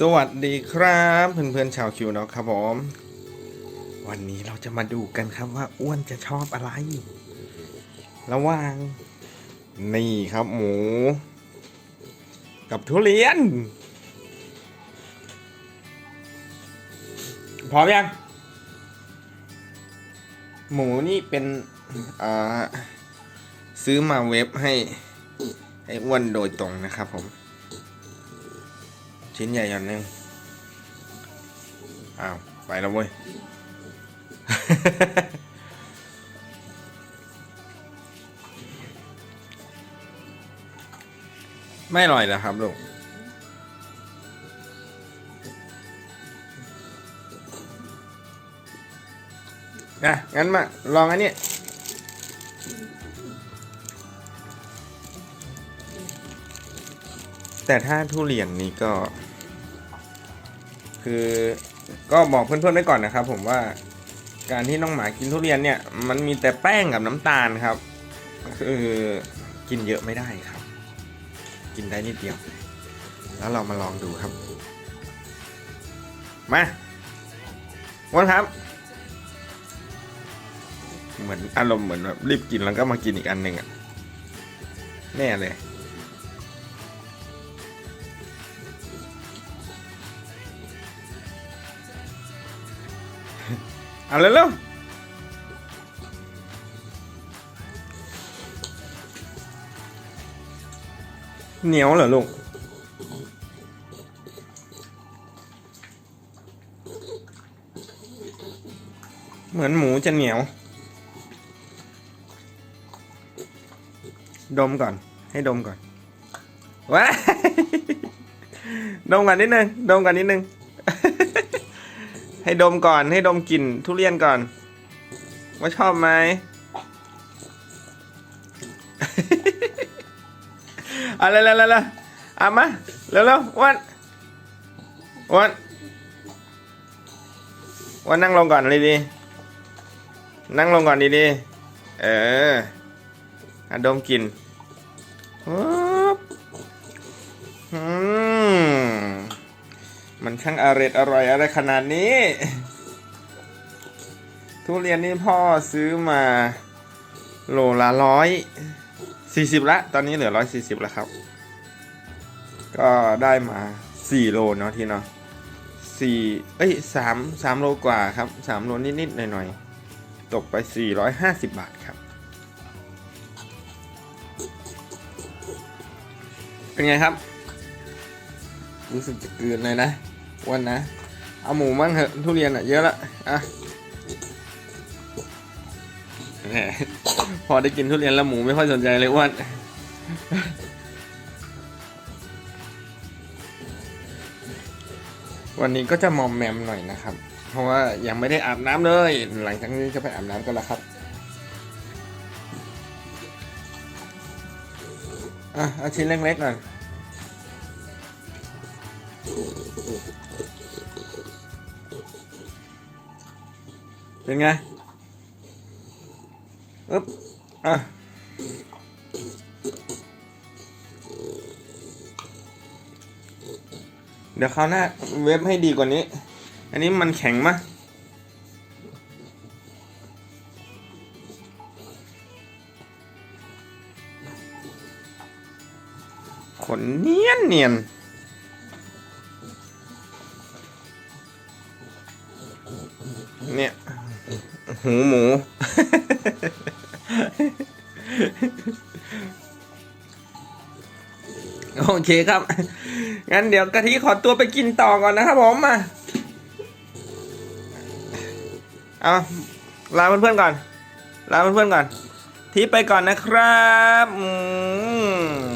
สวัสดีครับเพื่อนๆชาวคิวเนาะครับผม วันนี้เราจะมาดูกันครับว่าอ้วนจะชอบอะไร ระหว่าง นี่ครับหมู กับทุเรียน พร้อมยัง หมูนี่เป็นอ่าซื้อมาเว็บให้ให้อ้วนโดยตรงนะครับผม ชิ้นใหญ่หย่อนหนึ่งอ้าว ไปแล้วเว้ย ไม่อร่อยเหรอครับลูกอะงั้นมา ลองอันนี้แต่ถ้าทุเรียนนี่ก็ คือก็บอกเพื่อนๆไว้ก่อนนะครับ ผมว่าการที่น้องหมากินทุเรียนเนี่ย มันมีแต่แป้งกับน้ำตาลครับ คือกินเยอะไม่ได้ครับ กินได้นิดเดียว แล้วเรามาลองดูครับ มาวันครับ เหมือนอารมณ์เหมือนแบบรีบกินแล้วก็มากินอีกอันหนึ่งอะแน่เลย เอาเร็วเหนียวเหรอลูกเหมือนหมูจะเหนียว ดมก่อน ให้ดมก่อนว้าดมก่อนนิดนึง ดมก่อนนิดนึง ให้ดมก่อนให้ดมกลิ่นทุเรียนก่อน ว่าชอบไหมอาเร็วๆๆเอามาเร็วๆอ้วันวันวันนั่งลงก่อนเลยดีๆนั่งลงก่อนดีๆเอออดมกลิ่นปึ๊บอื มันช่างอร่อยอร่อยอะไรขนาดนี้ ทุเรียนนี่พ่อซื้อมาโลละร้อยสี่สิบละ ตอนนี้เหลือร้อยสี่สิบแล้วครับ ก็ได้มาสี่โลเนาะทีเนาะสี่เอ้ยสามสามโลกว่าครับสามโลนิดๆหน่อยๆ ตกไปสี่ร้อยห้าสิบบาทครับ เป็นไงครับ รู้สึกจะเกินเลยนะ อ้วันนะ เอาหมูมั่งเถอะทุเรียนอะเยอะละอะแหมพอได้กินทุเรียนแล้วหมูไม่ค่อยสนใจเลยอ้วนวันนี้ก็จะมอมแมมหน่อยนะครับ เพราะว่ายังไม่ได้อาบน้ำเลย หลังจากนี้จะไปอาบน้ำกันแล้วครับอะเอาชิ้นเล็กๆหน่อย เป็นไงอึ๊บอะเดี๋ยวคราวหน้าเว็บให้ดีกว่านี้ อันนี้มันแข็งมะขนเนียนเนียน เนี่ย หูหมู โอเคครับ งั้นเดี๋ยวกะทิขอตัวไปกินต่อก่อนนะครับผมมาเอาลาเพื่อนๆก่อน ลาเพื่อนๆก่อน ทีไปก่อนนะครับ อืม